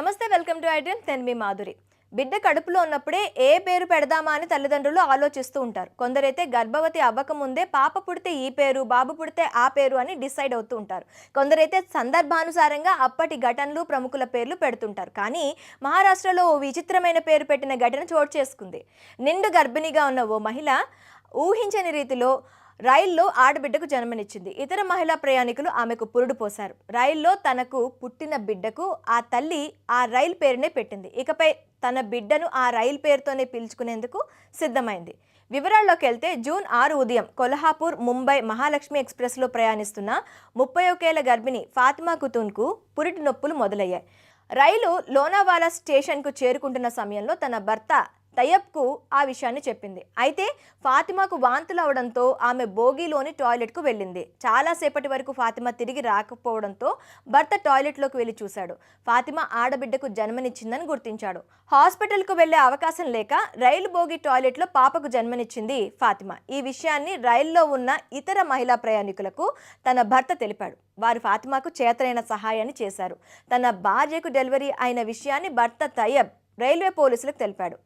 నమస్తే welcome to iDream నేను మీ మాధురి. బిడ్డ కడుపులో ఉన్నప్పుడే ఏ పేరు పెడదామా అని తల్లిదండ్రులు ఆలోచిస్తూ ఉంటారు. కొందరైతే గర్భవతి అవ్వకముందే పాప పుడితే ఈ పేరు బాబు పుడితే ఆ పేరు అని డిసైడ్ అవుతూ ఉంటారు. కొందరైతే సందర్భానుసారంగా అప్పటి ఘటనలు ప్రముఖుల పేర్లు పెడుతుంటారు. కానీ మహారాష్ట్రలో ఓ విచిత్రమైన పేరు పెట్టిన ఘటన చోటు చేసుకుంది. నిండు గర్భిణిగా ఉన్న ఓ మహిళ ఊహించని రీతిలో రైల్లో ఆడబిడ్డకు జన్మనిచ్చింది. ఇతర మహిళా ప్రయాణికులు ఆమెకు పురుడు పోశారు. రైల్లో తనకు పుట్టిన బిడ్డకు ఆ తల్లి ఆ రైలు పేరునే పెట్టింది. ఇకపై తన బిడ్డను ఆ రైలు పేరుతోనే పిలుచుకునేందుకు సిద్ధమైంది. వివరాల్లోకి వెళ్తే జూన్ ఆరు ఉదయం కొల్హాపూర్ ముంబై మహాలక్ష్మి ఎక్స్ప్రెస్లో ప్రయాణిస్తున్న ముప్పై ఒకేళ్ళ గర్భిణి ఫాతిమా కుతూన్కు పురిటి నొప్పులు మొదలయ్యాయి. రైలు లోనావాలా స్టేషన్కు చేరుకుంటున్న సమయంలో తన భర్త తయ్యబ్కు ఆ విషయాన్ని చెప్పింది. అయితే ఫాతిమాకు వాంతులు అవడంతో ఆమె బోగీలోని టాయిలెట్కు వెళ్ళింది. చాలాసేపటి వరకు ఫాతిమా తిరిగి రాకపోవడంతో భర్త టాయిలెట్లోకి వెళ్ళి చూశాడు. ఫాతిమా ఆడబిడ్డకు జన్మనిచ్చిందని గుర్తించాడు. హాస్పిటల్కు వెళ్ళే అవకాశం లేక రైలు బోగి టాయిలెట్లో పాపకు జన్మనిచ్చింది ఫాతిమా. ఈ విషయాన్ని రైల్లో ఉన్న ఇతర మహిళా ప్రయాణికులకు తన భర్త తెలిపాడు. వారు ఫాతిమాకు చేతనైన సహాయాన్ని చేశారు. తన భార్యకు డెలివరీ అయిన విషయాన్ని భర్త తయ్యబ్ రైల్వే పోలీసులకు తెలిపాడు.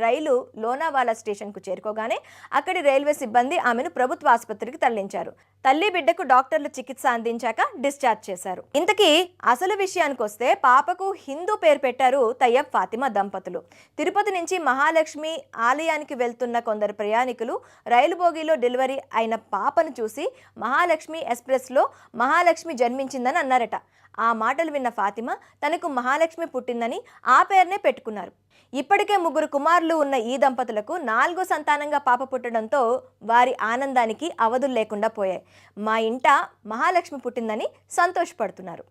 రైలు లోనావాలా స్టేషన్కు చేరుకోగానే అక్కడి రైల్వే సిబ్బంది ఆమెను ప్రభుత్వ ఆసుపత్రికి తరలించారు. తల్లి బిడ్డకు డాక్టర్లు చికిత్స అందించాక డిశ్చార్జ్ చేశారు. ఇంతకీ అసలు విషయానికి వస్తే పాపకు హిందూ పేరు పెట్టారు తయ్యబ్ ఫాతిమా దంపతులు. తిరుపతి నుంచి మహాలక్ష్మి ఆలయానికి వెళ్తున్న కొందరు ప్రయాణికులు రైలు బోగిలో డెలివరీ అయిన పాపను చూసి మహాలక్ష్మి ఎక్స్ప్రెస్లో మహాలక్ష్మి జన్మించిందని అన్నారట. ఆ మాటలు విన్న ఫాతిమా తనకు మహాలక్ష్మి పుట్టిందని ఆ పేరునే పెట్టుకున్నారు. ఇప్పటికే ముగ్గురు కుమారులు ఉన్న ఈ దంపతులకు నాలుగో సంతానంగా పాప పుట్టడంతో వారి ఆనందానికి అవధులు లేకుండా పోయాయి. మా ఇంట మహాలక్ష్మి పుట్టిందని సంతోషపడుతున్నారు.